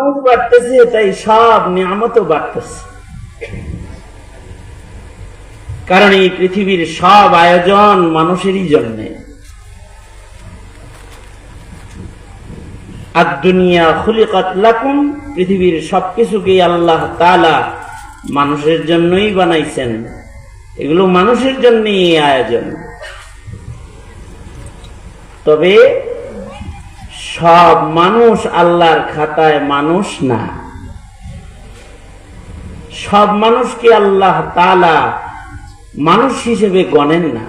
বাড়তেছে, তাই সব নিয়ামতও বাড়তেছে। কারণ এই পৃথিবীর সব আয়োজন মানুষেরই জন্যে। আর দুনিয়া খুলিকাত লাকুম, পৃথিবীর সবকিছুকেই আল্লাহ তাআলা মানুষের জন্যই বানাইছেন। এগুলো মানুষের জন্যই আয়োজন। তবে সব মানুষ আল্লাহর খাতায় মানুষ না। সব মানুষকে আল্লাহ তাআলা মানুষ হিসেবে গণেন না?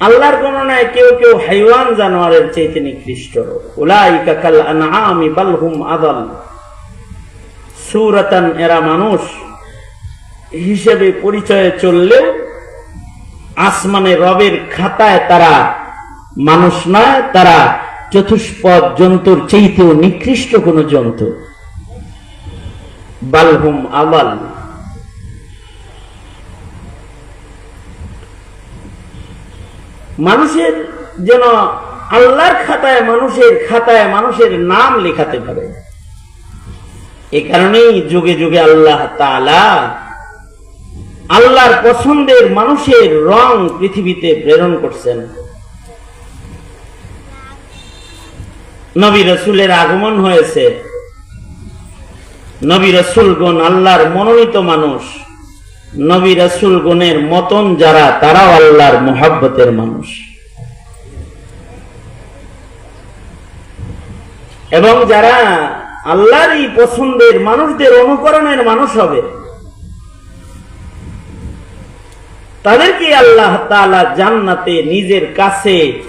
আল্লাহর গণনায় কেউ কেউ হাইওয়ান জানোয়ারের চাইতে নিকৃষ্ট। উলাইকা কাল আনআমি বাল হুম আদাল। সুরাতান এরা মানুষ হিসেবে পরিচয়ে চললেও আসমানে রবের খাতায় তারা মানুষ নয়, তারা চতুষ্পদ জন্তুর চাইতেও নিকৃষ্ট কোন জন্তু। বালহুম আবাল মানুষের যেন আল্লাহর খাতায়, মানুষের খাতায়, মানুষের নাম লেখাতে পারে। এ কারণেই যুগে যুগে আল্লাহ তাআলা আল্লাহর পছন্দের মানুষের রং পৃথিবীতে প্রেরণ করছেন। নবী রসুলের আগমন হয়েছে। নবী রসুলগণ আল্লাহর মনোনীত মানুষ। নবী রসুলগণের মতন যারা, তারাও আল্লাহর মোহাব্বতের মানুষ। এবং যারা আল্লাহর পছন্দের মানুষদের অনুকরণের মানুষ হবে তাদেরকে আল্লাহ তাআলা জান্নাতে নিজের কাছে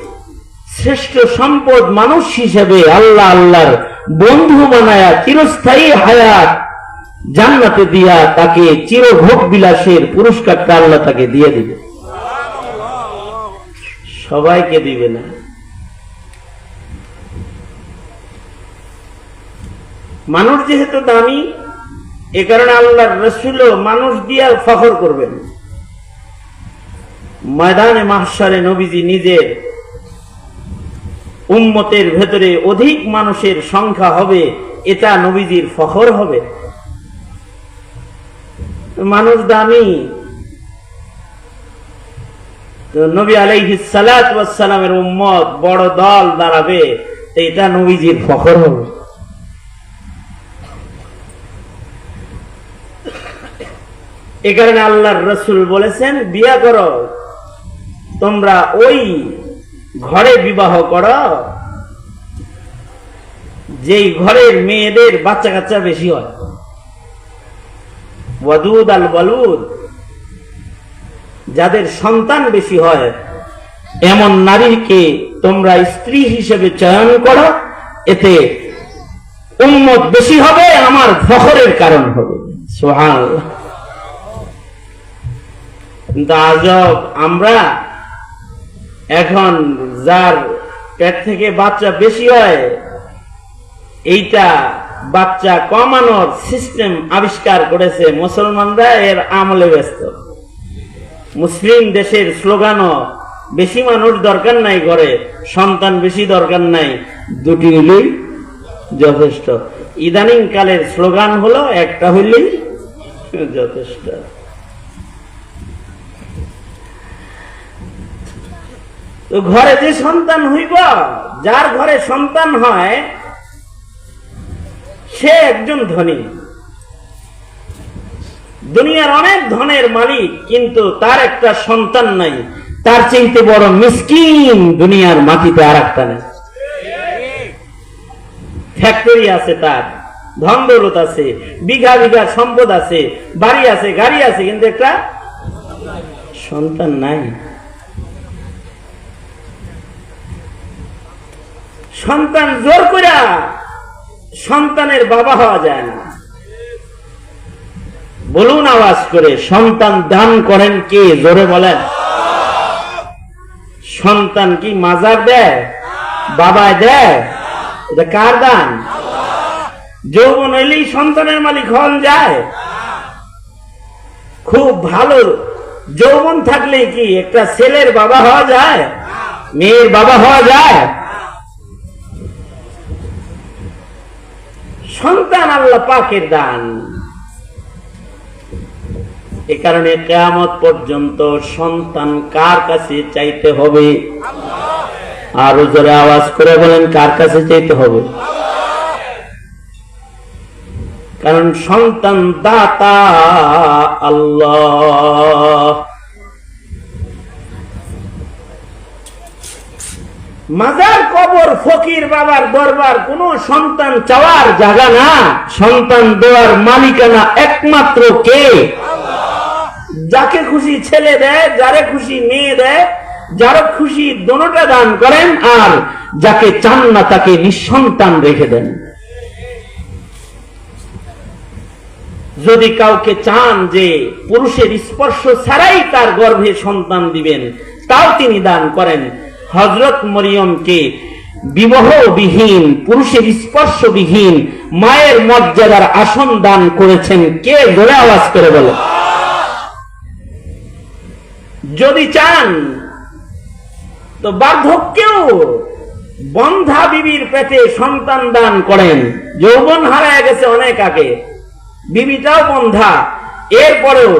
শ্রেষ্ঠ সম্পদ মানুষ হিসেবে আল্লাহ আল্লাহর বন্ধু বানায়া চিরস্থায়ী হায়াত জান্নাতে দিয়া তাকে চিরভোগ বিলাসের পুরস্কারটা আল্লাহ তাকে দিয়ে দিবে। সবাইকে দিবে না। মানুষ যেহেতু দামি, এ কারণে আল্লাহর রসুলও মানুষ দিয়া ফখর করবেন ময়দানে মাহসারে নবীজি নিজের উম্মতের ভেতরে অধিক মানুষের সংখ্যা হবে, এটা নবীজির ফখর হবে। মানুষ দামি। নবী আলাইহি সালামের উম্মত বড় দল দাঁড়াবে এটা নবীজির ফখর হবে। এ কারণে আল্লাহর রসুল বলেছেন, বিয়া করো। তোমরা ওই ঘরে বিবাহ করো। যেই ঘরের মেয়েদের বাচ্চা কাচ্চা বেশি হয়। ওয়াদুদ আল বালুদ যাদের সন্তান বেশি হয়, এমন নারীকে তোমরা স্ত্রী হিসেবে চয়ন করো। এতে উন্মত বেশি হবে, আমার ফখরের কারণ হবে। সোহান কিন্তু আজব, আমরা এখন যার পেট থেকে বাচ্চা বেশি হয়, এইটা বাচ্চা কমানোর সিস্টেম আবিষ্কার করেছে মুসলমানরা, এর আমলে ব্যস্ত। মুসলিম দেশের স্লোগানও বেশি মানুষ দরকার নাই করে সন্তান বেশি দরকার নাই, দুটি হইলেই যথেষ্ট। ইদানিং কালের স্লোগান হলো, একটা হইলেই যথেষ্ট। তো ঘরে যে সন্তান হইব, যার ঘরে সন্তান হয়, সে একজন ধনী। দুনিয়ার অনেক ধনের মালিক, কিন্তু তার একটা সন্তান নাই। তার চাইতে বড় মিসকিন দুনিয়ার মাটিতে আর একটা নেই। ফ্যাক্টরি আছে তার ধন দৌলত আছে, বিঘা বিঘা সম্পদ আছে, বাড়ি আছে, গাড়ি আছে, কিন্তু একটা সন্তান নাই। সন্তান জোর করে সন্তানের বাবা হওয়া যায় না। বলুন আওয়াজ করে, সন্তান দান করেন কে? জোরে বলেন। সন্তান কি মাজার দেয়? বাবায় দেয়? কার দান? যৌবন হইলেই সন্তানের মালিক হন যায়। খুব ভালো যৌবন থাকলে কি একটা ছেলের বাবা হওয়া যায়? মেয়ের বাবা হওয়া যায়? সন্তান আল্লাহ পাকের দান। এ কারণে কেয়ামত পর্যন্ত সন্তান কার কাছে চাইতে হবে? আর জোরে আওয়াজ করে বলেন, কার কাছে চাইতে হবে? কারণ সন্তান দাতা আল্লাহ। মাজার কবর ফকির বাবার দরবার কোন সন্তান চাওয়ার জায়গা না। সন্তান দেওয়ার মালিকানা একমাত্র কে? যাকে খুশি ছেলে দেয় যারে খুশি মেয়ে দেয় যার খুশি দোনোটা দান করেন আর যাকে চান না তাকে নিঃসন্তান রেখে দেন। যদি কাউকে চান যে পুরুষের স্পর্শ ছাড়াই তার গর্ভে সন্তান দিবেন তাও তিনি দান করেন। হজরত মরিয়মকে বিবাহবিহীন পুরুষের স্পর্শবিহীন, মায়ের মর্যাদার আসন দান করেছেন কে জোরে আওয়াজ করে বলে। যদি চান, তো বার্ধক্যেও বন্ধা বিবির পেটে সন্তান দান করেন। যৌবন হারায় গেছে অনেক আগে, বিবিটাও বন্ধা। এরপরেও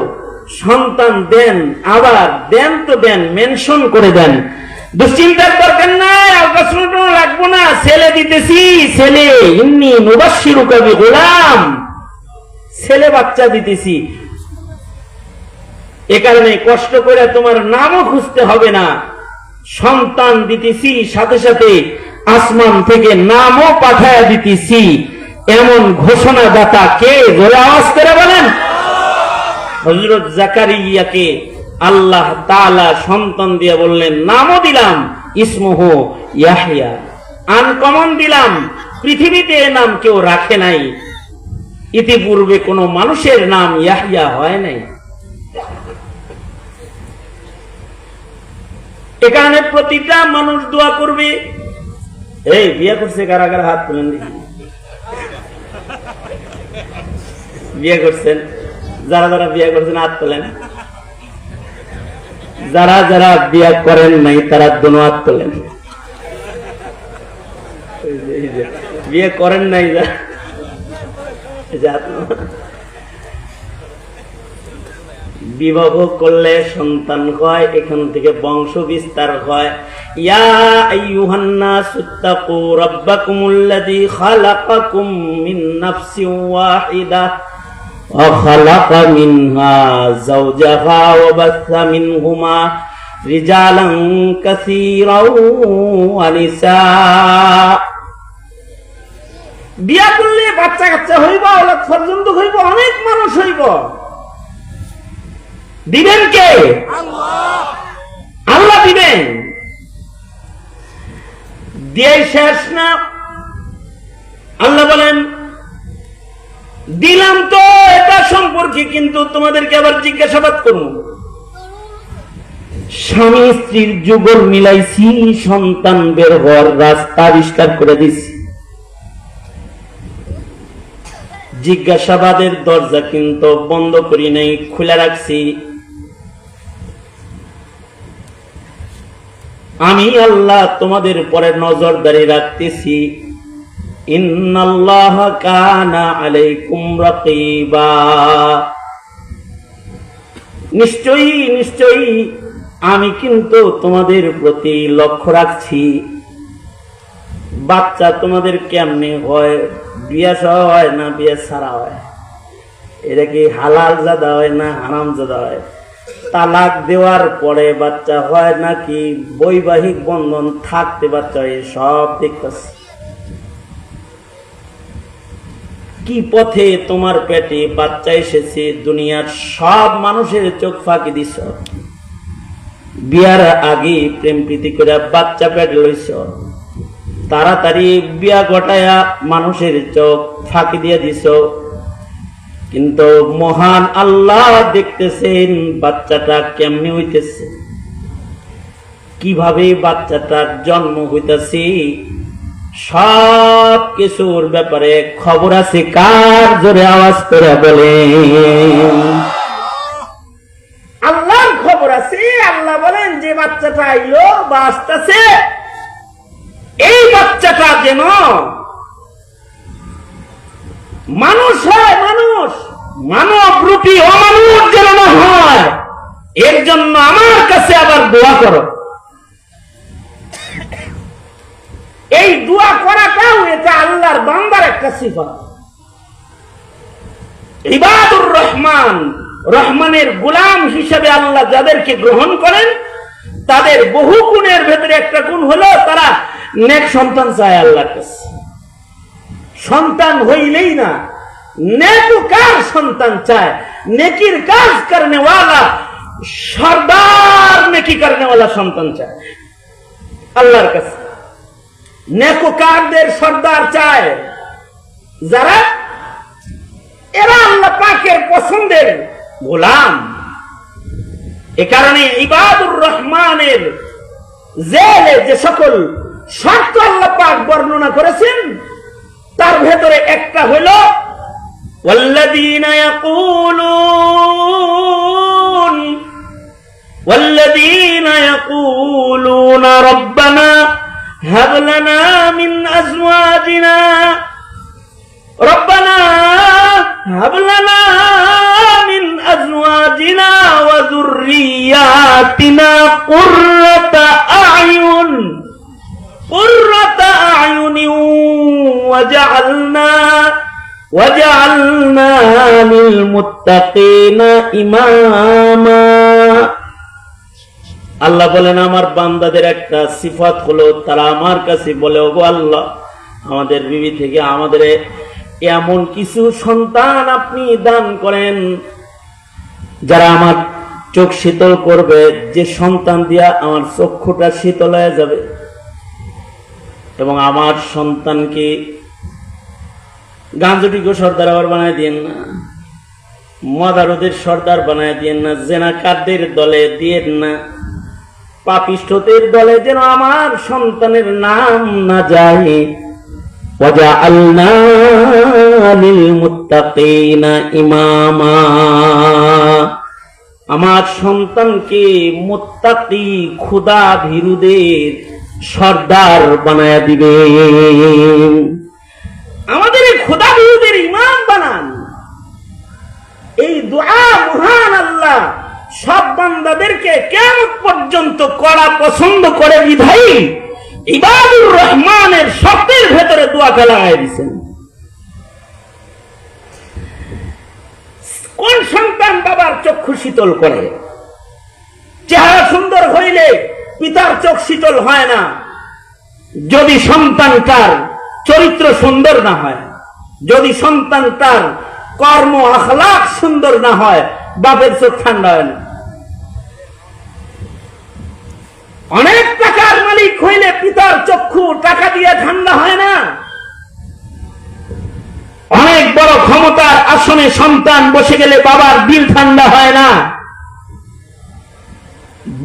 সন্তান দেন, আবার দেন তো দেন, মেনশন করে দেন। দুশ্চিন্তার দরকার নাই আলট্রাসাউন্ড লাগবো না, ছেলে দিতেছি, ছেলে, ইন্নি মুবাসিরু কবি গোলাম। ছেলে বাচ্চা দিতেছি। এ কারণে কষ্ট করে তোমার নামও খুঁজতে হবে না। সন্তান দিতেছি, সাথে সাথে আসমান থেকে নামও পাঠায়া দিতেছি। এমন ঘোষণা দাতা কে? জোরে আওয়াজ করে বলেন। হজরত জাকারিয়াকে আল্লাহ তাআলা সন্তান দিয়ে বললেন, নামও দিলাম, ইসমহ ইয়াহিয়া আনকমন দিলাম, পৃথিবীতে নাম কেউ রাখে নাই। ইতিপূর্বে কোন মানুষের নাম ইয়াহিয়া হয় নাই। এখানে প্রতিটা মানুষ দোয়া করবে। এই, বিয়ে করছে কারা কারা? হাত তুলেন বিয়ে করছেন? যারা যারা বিয়ে করছেন, হাত তোলেন। যারা যারা বিয়ে করেন নাই, তারা দোনো হাত তোলেন বিয়ে করেন নাই। বিবাহ করলে সন্তান হয়, এখান থেকে বংশ বিস্তার হয়। وخلق منها زوجها وبث منهما رجالا كثيرا ونساء বিয়া করলে বাচ্চা কাচ্চা হইব ওলাদ পর্যন্ত হইব অনেক মানুষ হইব দিবেন কে আল্লাহ দিবেন দিয়ে শেষ না আল্লাহ বলেন দিলাম তো এটা সম্পর্কে, কিন্তু তোমাদেরকে আবার জিজ্ঞাসাবাদ করব। স্বামী স্ত্রীর যুগল মিলাইছি, সন্তান বের হওয়ার রাস্তা আবিষ্কার করে দিছি। জিজ্ঞাসাবাদের দরজা কিন্তু বন্ধ করি নাই, খুলে রাখছি। আমি আল্লাহ তোমাদের পরে নজরদারি রাখতেছি। নিশ্চয়ই নিশ্চয়ই আমি কিন্তু তোমাদের প্রতি লক্ষ্য রাখছি। বাচ্চা তোমাদের কেমনে হয়? বিয়া সহ হয় না বিয়া ছাড়া হয়? এটা কি হালাল জাদা হয় না হারাম জাদা হয়? তালাক দেওয়ার পরে বাচ্চা হয় নাকি বৈবাহিক বন্ধন থাকতে বাচ্চা হয়? সব দেখতেছি। কি পথে তোমার পেটে বাচ্চা এসেছে? দুনিয়ার সব মানুষের চোখ ফাঁকি দিছ। বিয়ার আগে প্রেম প্রীতি করে বাচ্চা পেট লইছ। তাড়াতাড়ি বিয়া ঘটায়া মানুষের চোখ ফাঁকি দিয়ে দিছ। কিন্তু মহান আল্লাহ দেখতেছেন বাচ্চাটা কেমনি হইতেছে। কীভাবে বাচ্চাটার জন্ম হইতেছে? সব কিছুর ব্যাপারে খবর আছে, কার জোরে আওয়াজ করে বলে? আল্লাহর খবর আছে, আল্লাহ বলেন, যে বাচ্চাটা আইলো বা এই বাচ্চাটা যেন মানুষ হয়, মানুষ। মানব রূপী অমানুষ যেন না হয়, এর জন্য আমার কাছে আবার দোয়া করো। দোয়া করাটাও এটা আল্লাহর বান্দার একটা সিফা ইবাদুর রহমান, রহমানের গোলাম হিসেবে আল্লাহ যাদেরকে গ্রহণ করেন, তাদের বহু গুণের ভেতরে একটা গুণ হলো তারা নেক সন্তান চায় আল্লাহর কাছে। সন্তান হইলেই না, নেকুকার সন্তান চায়। নেকির কাজ করনে ওয়ালা সর্দার নেকি করনে ওয়ালা সন্তান চায় আল্লাহর কাছে। নেকুকারদের সর্দার চায় যারা এরা আল্লাহ পাকের পছন্দের গোলাম এ কারণে ইবাদুর রহমানের জেলে যে সকল শর্ত আল্লাহ পাক বর্ণনা করেছেন তার ভেতরে একটা হইল والذين يقولون والذين يقولون ربنا هب لنا من أزواجنا ربنا هب لنا من أزواجنا وذرياتنا قرة أعين قرة أعين وجعلنا وجعلنا للمتقين إماما আল্লাহ বলেন, আমার বান্দাদের একটা সিফাত হলো, তারা আমার কাছে বলে, ওগো আল্লাহ, আমাদের বিবি থেকে আমাদের এমন কিছু সন্তান আপনি দান করেন, যারা আমার চোখ শীতল করবে, যে সন্তান দিয়া আমার চক্ষুটা শীতল হয়ে যাবে। এবং আমার সন্তানকে গাঞ্জটিকে সর্দার আবার বানায় দিয়েন না, মদারুদের সর্দার বানায় দিয়েন না, জেনাকারদের দলে দিয়েন না পাপিষ্ঠদের দলে যেন আমার সন্তানের নাম না যায়। ইমামা। আমার সন্তানকে মোত্তাকি খুদা ভীরুদের সর্দার বানায় দিবে আমাদের খোদা ভীরুদের ইমাম বানান। এই দোয়া মহান আল্লাহ সব বান্দাদেরকে কেমন পর্যন্ত করা পছন্দ করে বিধাই ইবাদুর রহমানের শব্দের ভেতরে দোয়াটা লাগাই দিচ্ছেন কোন সন্তান বাবার চক্ষু শীতল করে? চেহারা সুন্দর হইলে পিতার চোখ শীতল হয় না। যদি সন্তান তার চরিত্র সুন্দর না হয়, যদি সন্তান তার কর্ম আখলাক সুন্দর না হয়, বাপের চোখ ঠান্ডা হয় না। অনেক টাকার মালিক হইলে পিতার চক্ষু টাকা দিয়ে ঠান্ডা হয় না। অনেক বড় ক্ষমতার আসনে সন্তান বসে গেলে বাবার দিল ঠান্ডা হয় না।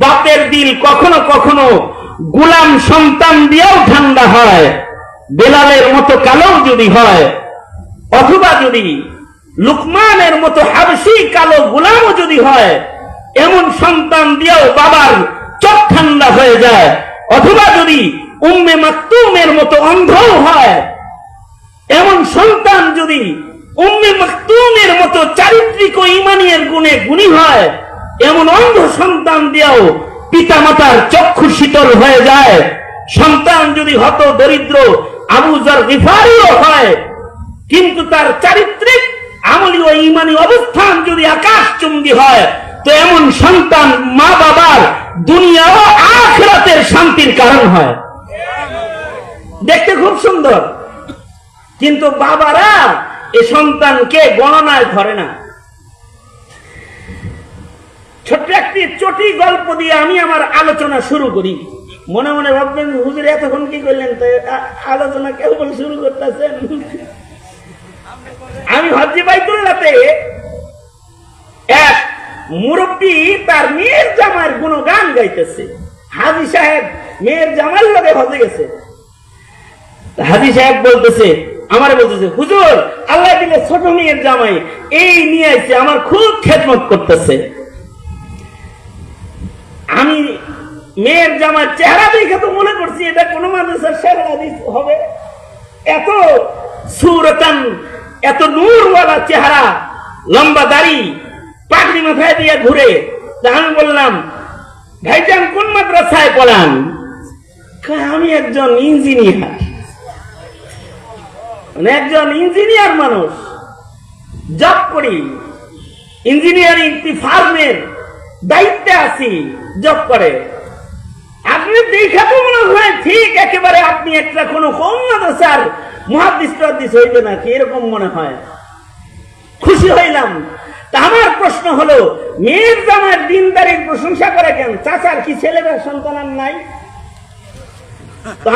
বাপের দিল কখনো কখনো গুলাম সন্তান দিয়েও ঠান্ডা হয়। বেলালের মতো কালো যদি হয়, অথবা যদি লুকমানের মতো হাবসি কালো গুলামও যদি হয়, এমন সন্তান দিয়েও বাবার চোখ ঠান্ডা হয়ে যায়। অথবা যদি উম্মে মাকতুমের মতো অন্ধও হয়, এমন সন্তান যদি উম্মে মাকতুমের মতো চারিত্রিক ও ইমানিয়ের গুণে গুণী হয়, এমন অন্ধ সন্তান দিয়েও পিতা মাতার চক্ষু শীতল হয়ে যায়। সন্তান যদি হত দরিদ্র আবুজার গিফারিও হয়, কিন্তু তার চারিত্রিক, আমলি ও ইমানি অবস্থান যদি আকাশ চুম্বি হয় তো এমন সন্তান মা বাবার দুনিয়া ও আখরাতের শান্তির কারণ হয়। দেখতে খুব সুন্দর। কিন্তু বাবারা এ সন্তানকে গণনায় ধরে না। ছোট্ট একটি চটি গল্প দিয়ে আমি আমার আলোচনা শুরু করি। মনে মনে ভাববেন, হুজুর এতক্ষণ কি করলেন? তো আলোচনা কেবল শুরু করতেছেন? আমি হজ্জি বাইতুল্লাতে এক মুরব্বী তার মেয়ের জামার গুণগান গাইতেছে। হাজি সাহেব মেয়ের জামার লোকে হজে গেছে। হাজি সাহেব বলতেছে, আমার বলতেছে, হুজুর, আল্লাহ দিলে ছোট মেয়ের জামাই, এই নিয়ে আইছে, আমার খুব খেদমত করতেছে। আমি মেয়ের জামার চেহারা দেখে তো মনে করছি, এটা কোনো মানুষের হাদিস হবে। এত সুরতান, এত নূরওয়ালা চেহারা, লম্বা দাড়ি পাগড়ি মাথায় দিয়ে ঘুরে আমি বললাম ভাইজান কোন মাদ্রাসায় পড়ান? আমি একজন ইঞ্জিনিয়ার। মানে একজন ইঞ্জিনিয়ার মানুষ, জব করি, ইঞ্জিনিয়ারিং ফার্মের দায়িত্বে আছি, জব করে। আপনি দেখা তো মনে হয় ঠিক, একেবারে আপনি একটা কোনো কম মাদ্রাসার মহাদিস হইবে নাকি এরকম মনে হয়। খুশি হইলাম তা আমার প্রশ্ন হলো, মেয়ের জামার দিনদারির প্রশংসা করে কেন? চাচার কি ছেলেদের সন্তান নাই?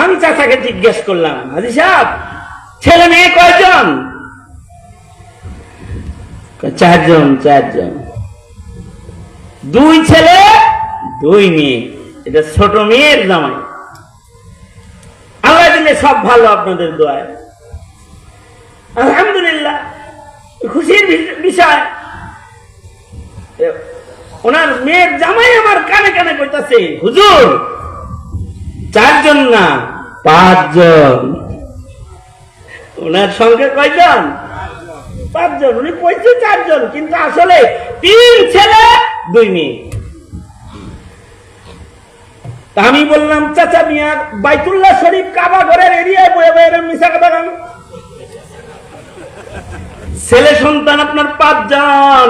আমি চাচাকে জিজ্ঞেস করলাম, হাজি সাহেব, ছেলে মেয়ে কয়জন? চারজন চারজন। দুই ছেলে, দুই মেয়ে। এটা ছোট মেয়ের জামাই। আল্লাহ দিলে সব ভালো আপনাদের দোয়ায়। আলহামদুলিল্লাহ। খুশির বিষয়। ওনার মেয়ের জামাই আমার কানে কানে কইতাছে, হুজুর, চারজন না, পাঁচজন? ওনার সঙ্গে কয়জন? পাঁচজন, উনি কইছে চারজন, কিন্তু আসলে তিন ছেলে দুই মেয়ে। তা আমি বললাম, চাচা মিয়ার বাইতুল্লাহ শরীফ কাবা ঘরের এরিয়ায় বয়ে বয়ে মিশা কথা ছেলে সন্তান আপনার পাঁচজন।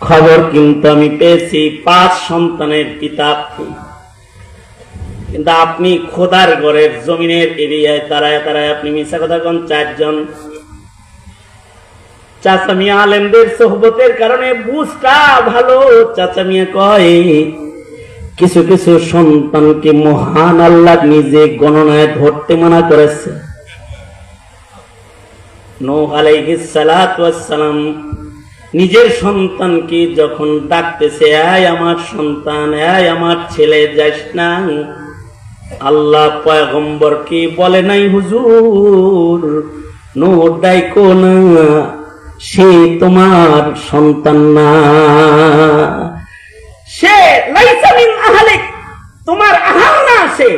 খবর কিন্তু আমি পেয়েছি পাঁচ সন্তানের পিতা কিন্তু আপনি খোদার ঘরের জমিনের এরিয়ায় তারায় তারায় আপনি মিশা কথা কন, চারজন। চাচা মিয়া আলেমদের সোহবতের কারণে বুঝটা ভালো, চাচা মিয়া কয়, কিছু কিছু সন্তানকে মহান আল্লাহ নিজে গণনায় ধরতে মানা করেছে। নৌ আলাইহিস সালাম নিজের সন্তানকে যখন ডাকতেছে আয় আমার সন্তান আয় আমার ছেলে, যাস না। আল্লাহ পয়গম্বরকে বলে, নাই হুজুর নো ডাইকো না, সে তোমার সন্তান না। সে, লাইসা মিন তোমার আহাল না সে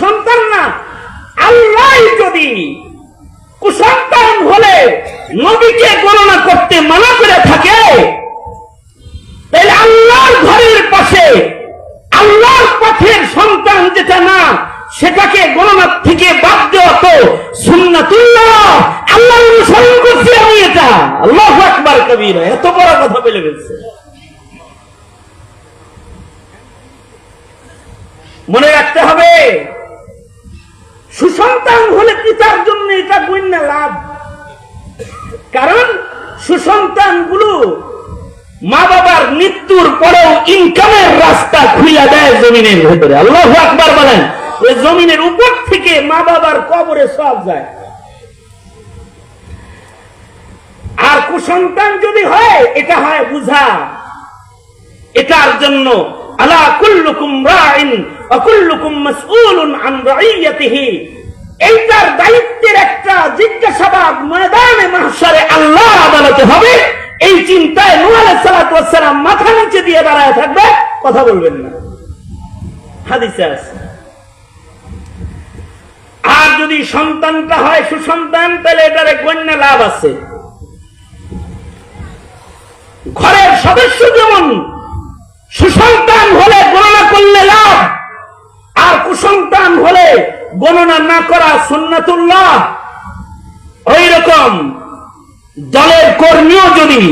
সন্তান না। আল্লাহ যদি কুসন্তান হলে নবীকে গণনা করতে মানা করে থাকে, তাহলে আল্লাহর ঘরের পাশে, আল্লাহর পথের সন্তান যেটা না, সেটাকে গণনা থেকে বাদ দেওয়া তো সুন্নাতুল্লাহ। আল্লাহ অনুসরণ করছি আমি এটা। আল্লাহ আকবার কবির, এত বড় কথা বলে ফেলছে। মনে রাখতে হবে, সুসন্তান হলে পিতার জন্য এটা গণ্য লাভ। কারণ সুসন্তানগুলো মা বাবার মৃত্যুর পরেও ইনকামের রাস্তা খুলে দেয় জমিনের ভেতরে। আল্লাহ আকবার বলেন, ওই জমিনের উপর থেকে মা বাবার কবরে সব যায়। আর কুসন্তান যদি হয়, এটা হয় বুঝা। এটার জন্য আলা কুল্লুকুম রাইন অকুল্লুকুম মাসউলুন আন রাইয়াতিহি। এইটার দায়িত্বের একটা জিজ্ঞাসাবাদ ময়দানে মাহশারে আল্লাহ আদালতে হবে। এই চিন্তায় নূহ আলাইহিস সালাতু ওয়াস সালাম মাথা নিচে দিয়ে দাঁড়ায় থাকবে, কথা বলবেন না। আর যদি সন্তানটা হয় সুসন্তান, তাহলে এটারে কন্যা লাভ আছে। ঘরের সদস্য যেমন সুসন্তান হলে গণনা করলে লাভ, আর কুসন্তান হলে গণনা না করা সুন্নাতুল্লাহ। ওই রকম দলের কর্মীও যদি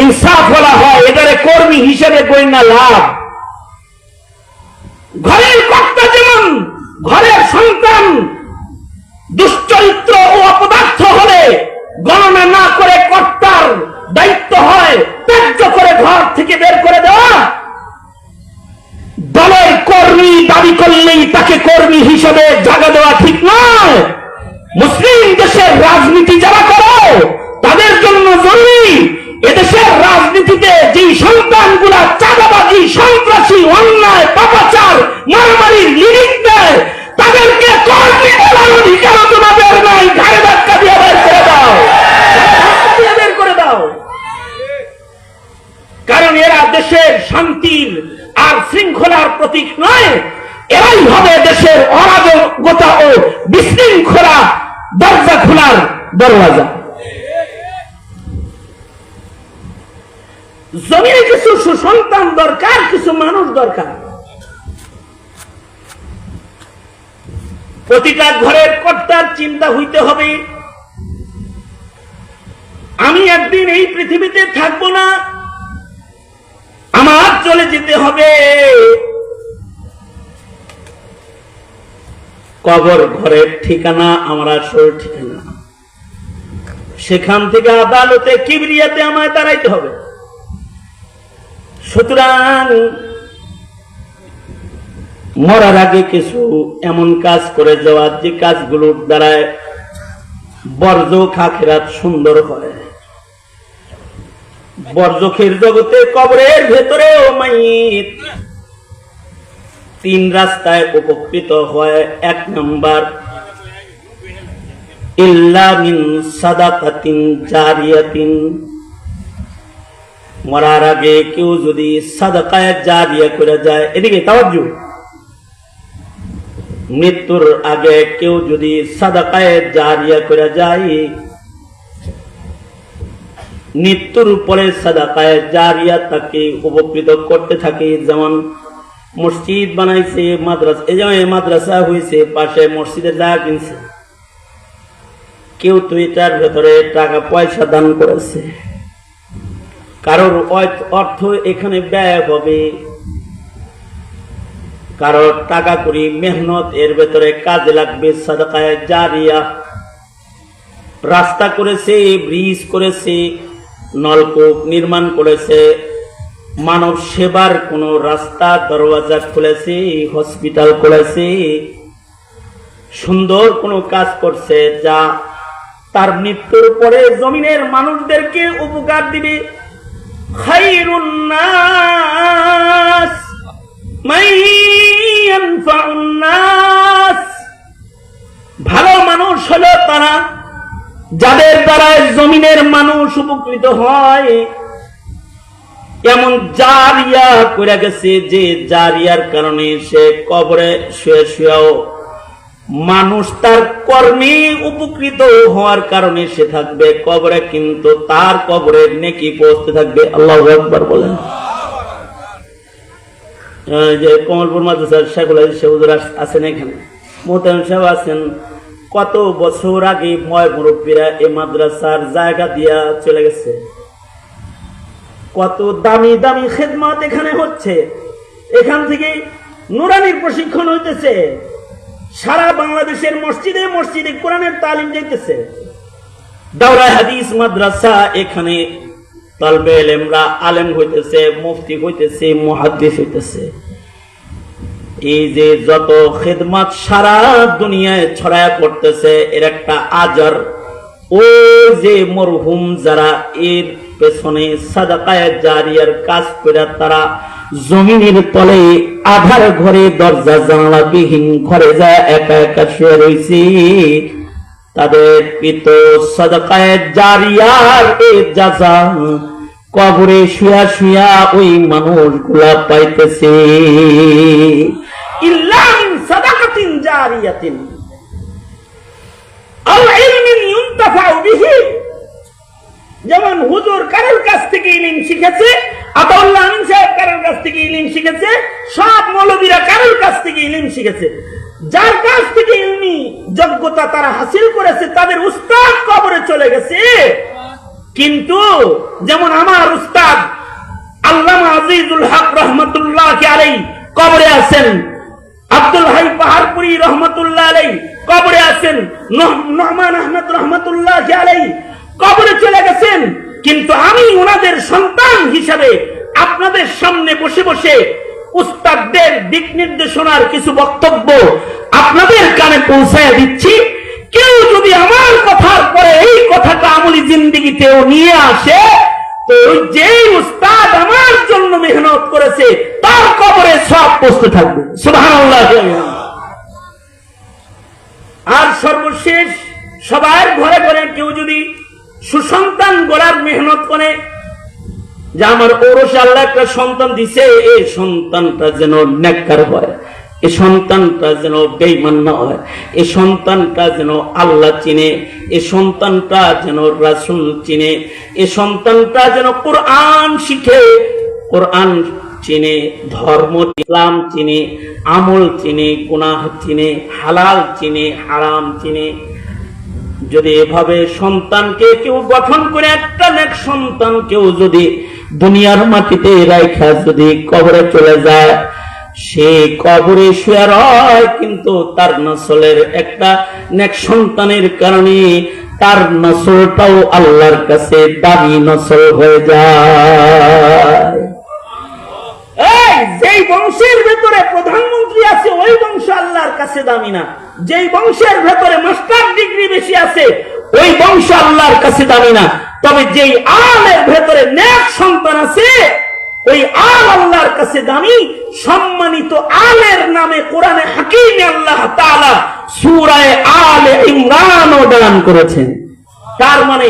ইনসাফ বলা হয় এটারে কর্মী হিসেবে গণ্য লাভ। ঘরের কর্তা যেমন ঘরের সন্তান দুশ্চরিত্র ও অপদার্থ হলে গণনা না করে কর্তার দায়িত্ব হয়, ত্যায্য করে ঘর থেকে বের করে দেওয়া। কর্মী দাবি করলেই তাকে কর্মী হিসেবে জায়গা দেওয়া ঠিক নয়। মুসলিম দেশের রাজনীতি যারা করো তাদের জন্য জরুরি এদেশের রাজনীতিতে যেই সন্তানগুলা চাঁদাবাজি সন্ত্রাসী অন্যায় পাপাচার মারামারির লিডিং দেয় তাদেরকে কর্মী বলার অধিকার তোমাদের নাই ঘাড়ে ধাক্কা দিয়ে বের করে দাও ধাক্কা দিয়ে বের করে দাও কারণ এরা দেশের শান্তির আর শৃঙ্খলার প্রতীক নয় এরাই হবে দেশের অরাজকতা ও বিশৃঙ্খলা দরজা খোলার দরওয়াজা। জমিনে কিছু সুসন্তান দরকার, কিছু মানুষ দরকার। প্রতিটা ঘরের কর্তার চিন্তা হইতে হবে, আমি একদিন এই পৃথিবীতে থাকব না, আমার চলে যেতে হবে। কবর ঘরের ঠিকানা, আমার আসল ঠিকানা সেখান থেকে আদালতে কিবরিয়াতে আমায় দাঁড়াইতে হবে। সুতরাং মরার আগে কিছু এমন কাজ করে যাওয়া, যে কাজগুলোর দ্বারায় বর্জ খাখেরাত সুন্দর হয়। বর্জখের জগতে কবরের ভেতরেও মাইত তিন রাস্তায় উপকৃত হয়। এক নম্বর মরার আগে কেউ যদি সাদাকায় করে যায়, এদিকে তাওয়াজ্জু। মৃত্যুর আগে কেউ যদি সাদাকায় জারিয়া করে যায়, মৃত্যুর পরে সাদাকায় জারিয়া তাকে উপকৃত করতে থাকে। যেমন মসজিদ বানাইছে, মাদ্রাসা এই মাদ্রাসা হয়েছে পাশে মসজিদের জায়গা কিনছে। কেউ তো এটার ভেতরে টাকা পয়সা দান করেছে। কারোর অর্থ এখানে ব্যয় হবে। কারোর টাকা করি মেহনত, এর ভেতরে কাজে লাগবে, সাদাকায় জারিয়া। রাস্তা করেছে, ব্রিজ করেছে, নলকূপ নির্মাণ করেছে। মানব সেবার কোনো রাস্তা, দরওয়াজা খুলেছে, হসপিটাল খুলেছে। সুন্দর কোনো কাজ করছে যা তার মৃত্যুর পরে জমিনের মানুষদেরকে উপকার দিবে। ভালো মানুষ হলো তারা, যাদের দ্বারা জমিনের মানুষ উপকৃত হয়। এমন জারিয়া করে গেছে যে জারিয়ার কারণে সে কবরে শুয়ে শুয়েও মানুষ তার কর্মে উপকৃত হওয়ার কারণে সে থাকবে কবরে, কিন্তু তার কবরের নেকি পৌঁছতে থাকবে। আল্লাহ একবার বলেন। যে কমলপুর মাদ্রাসার আছেন এখানে। সাহেব আছেন। কত বছর আগে ময় মুরব্বীরা এই মাদ্রাসার জায়গা দিয়া চলে গেছে। কত দামি দামি খেদমত এখানে হচ্ছে। এখান থেকে নুরানির প্রশিক্ষণ হইতেছে। সারা বাংলাদেশের মসজিদে মসজিদে কোরআনের তালিম দাওরা হাদিস মাদ্রাসা, এখানে তালবে এলেমরা আলেম হইতেছে, মুফতি হইতেছে হইতেছে। এই যে যত খেদমত সারা দুনিয়ায় ছড়ায় পড়তেছে, এর একটা আজার। ও যে মরহুম যারা এর পেছনে সাদাকায় জারিয়ার কাজ করে তারা জমিনের তলে আধার ঘরে দরজা জানলা বিহীন ঘরে যায় একা একা শুয়ে রয়েছে তাদের পিত সদকায় জারিয়ার এ যাজা কবরে শুয়া শুয়া ওই পাইতেছে। ইলমিন ইউনতাফাউ বিহি। যেমন হুজুর কারোর কাছ থেকে ইলিম শিখেছে যার কাছ থেকে তাদের উস্তাদ কবরে চলে গেছে। কিন্তু যেমন আমার উস্তাদ আল্লামা আজিজুল হক রহমতুল্লাহ আলাই কবরে আছেন, আব্দুল হাই পাহাড়পুরি রহমতুল্লাহ আলাই কবরে আছেন, নহ- নহমান আহমদ রহমতুল্লাহ আলাই কবরে চলে গেছেন। কিন্তু আমি ওনাদের সন্তান হিসাবে আপনাদের সামনে বসে বসে উস্তাদদের দিক নির্দেশনার কিছু বক্তব্য আপনাদের কানে পৌঁছায় দিচ্ছি। কেউ যদি আমার কথার পরে এই কথাটা আমলি জিন্দিগিতেও নিয়ে আসে, তো যে উস্তাদ আমার জন্য মেহনত করেছে, তার কবরে সব বসতে থাকবে। আর সর্বশেষ সবার ঘরে ঘরে কেউ যদি সুসন্তান গড়ার মেহনত করে যে আমার ওরসে আল্লাহ একটা সন্তান দিছে, এই সন্তানটা যেন নেককার হয় এ সন্তানটা যেন বেইমান না হয় এ সন্তানটা যেন আল্লাহ চিনে এ সন্তানটা যেন রাসুল চিনে এ সন্তানটা যেন কোরআন শিখে, কোরআন চিনে, ধর্ম ইসলাম চিনে, আমল চিনে, গুনাহ চিনে, হালাল চিনে, হারাম চিনে যদি এভাবে সন্তানকে কেউ গঠন করে, একটা নেক সন্তান কেউ যদি দুনিয়ার মাটিতে রাইখা যদি কবরে চলে যায়, সে কবরে শুয়ে রয়, কিন্তু তার নসলের একটা নেক সন্তানের কারণে তার নসলটাও আল্লাহর কাছে দামি নসল হয়ে যায়। এই, যেই বংশের ভেতরে প্রধানমন্ত্রী আছে, ওই বংশ আল্লাহর কাছে দামি না। যেই বংশের ভেতরে মাস্টার ডিগ্রি বেশি আছে, ওই বংশ আল্লাহর কাছে দামি না। তবে যেই আলের ভেতরে নেক সন্তান আছে, ওই আল আল্লাহর কাছে দামি। সম্মানিত আলের নামে কোরআনে হাকিম আল্লাহ তাআলা সূরায়ে আলে ইমরানও দান করেছেন। তার মানে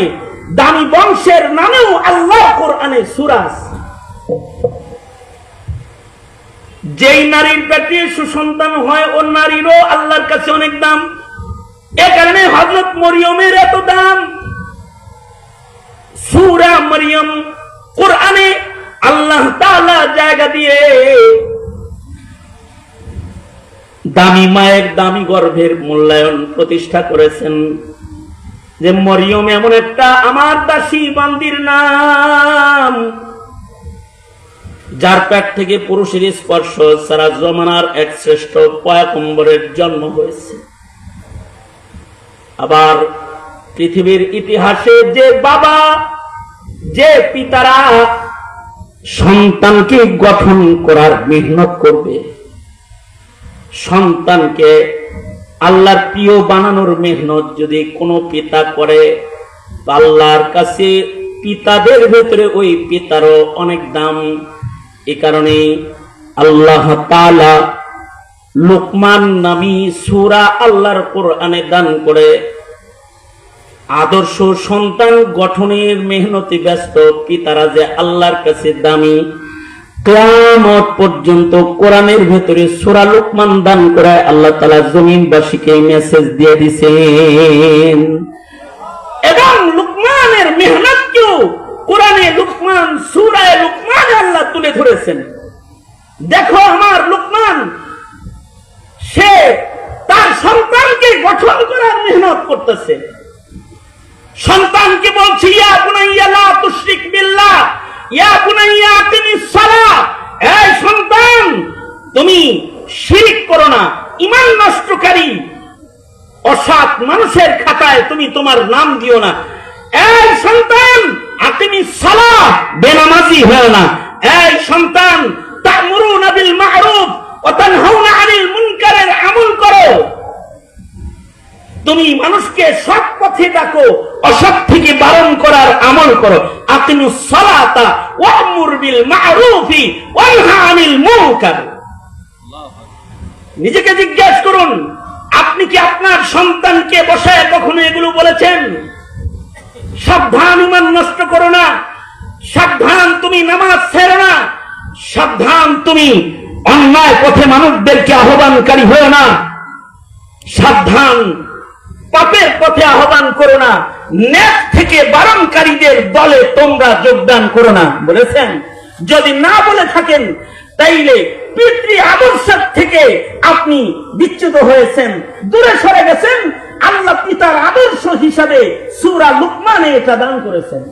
দামি বংশের নামেও আল্লাহ কোরআনে সূরা যেই নারীর পেটে সুসন্তান হয়, ও নারীরও আল্লাহর কাছে অনেক দাম। এ কারণে হজরত মরিয়মের এত দাম। সুরা মরিয়ম কোরআনে আল্লাহ তাআলা জায়গা দিয়ে দামি মায়ের দামি গর্ভের মূল্যায়ন প্রতিষ্ঠা করেছেন। যে মরিয়ম এমন একটা আমার দাসী বান্দির নাম। যার পেট থেকে পুরুষের স্পর্শ সারা জমানার এক শ্রেষ্ঠ পয়াকম্বরের জন্ম হয়েছে। আবার পৃথিবীর ইতিহাসে যে বাবা, যে পিতারা সন্তানকে গঠন করার মেহনত করবে, সন্তানকে আল্লাহর প্রিয় বানানোর মেহনত যদি কোনো পিতা করে আল্লাহর কাছে পিতাদের ভেতরে ওই পিতারও অনেক দাম এ কারণে আল্লাহ তাআলা লোকমান নামি সুরা আল্লাহর কোরআনে দান করে আদর্শ সন্তান গঠনের মেহনতি ব্যস্ত কি তারা যে আল্লাহর কাছে দামি কেয়ামত পর্যন্ত কোরআনের ভেতরে সুরা লোকমান দান করে আল্লাহ তালা জমিনবাসীকে মেসেজ দিয়ে দিছেন। এবং লুকমানের মেহনতকেও কোরআনে লুকমান, সুরায় লুকমান আল্লাহ তুলে ধরেছেন। দেখো আমার লুকমান, সে তার সন্তানকে গঠন করার মেহনত করতেছে। সন্তানকে বলছি, ইয়া বুনাইয়া, লা তুশরিক বিল্লাহ, ইয়া বুনাইয়া আকিমিস সালাহ, এই সন্তান, তুমি শিরিক করো না, ঈমান নষ্টকারী, অসৎ মানুষের খাতায় তুমি তোমার নাম দিও না। এই সন্তান আকিমি সালাহ, বেনামাজি হও না। এই সন্তান ওয়া তানহাউনা আনিল মুনকারের আমল করো। তুমি মানুষকে সৎ পথে ডাকো, অসৎ থেকে বারণ করার আমল করো। ওয়ানহা আনিল মুনকার। নিজেকে জিজ্ঞেস করুন, আপনি কি আপনার সন্তানকে বসায় কখনো এগুলো বলেছেন? সাবধান ইমান নষ্ট করো না। সাবধান তুমি নামাজ ছেড়ো না। সাবধান তুমি অন্যায় পথে মানুষদেরকে আহ্বানকারী হও না। সাবধান পাপের পথে আহ্বান করো না। নেট থেকে বারণকারীদের দলে তোমরা যোগদান করো না। বলেছেন? যদি না বলে থাকেন, তাইলে পিতৃ আদর্শ থেকে আপনি বিচ্যুত হয়েছেন, দূরে সরে গেছেন। আল্লাহ পিতার আদর্শ হিসাবে সুরা লুকমানে এটা দান করেছেন।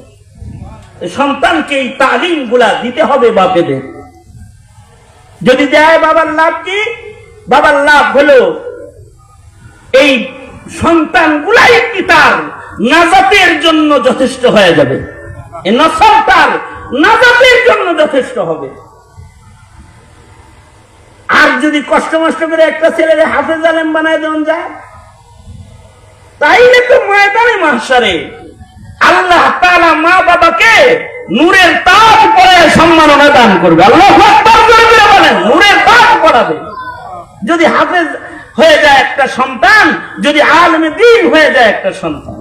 সন্তানকে এই তালিমগুলা দিতে হবে বাপেদের। যদি দেয় বাবার লাভ কি? বাবার লাভ হলো এই সন্তান গুলাই পিতার নাজাতের জন্য যথেষ্ট হয়ে যাবে। নসল তার নাজাতের জন্য যথেষ্ট হবে। আর যদি কষ্ট মষ্ট করে একটা ছেলেকে হাফেজ আলেম বানায় দেওয়া যায়, তাইলে তো ময়দানে মাসারে আল্লাহ তাআলা মা বাবাকে নূরের তাজ পরে সম্মাননা দান করবে। আল্লাহ করে করে বলেন, নূরের তাজ পরাবে যদি হাফেজ হয়ে যায় একটা সন্তান, যদি আলমে দিন হয়ে যায় একটা সন্তান।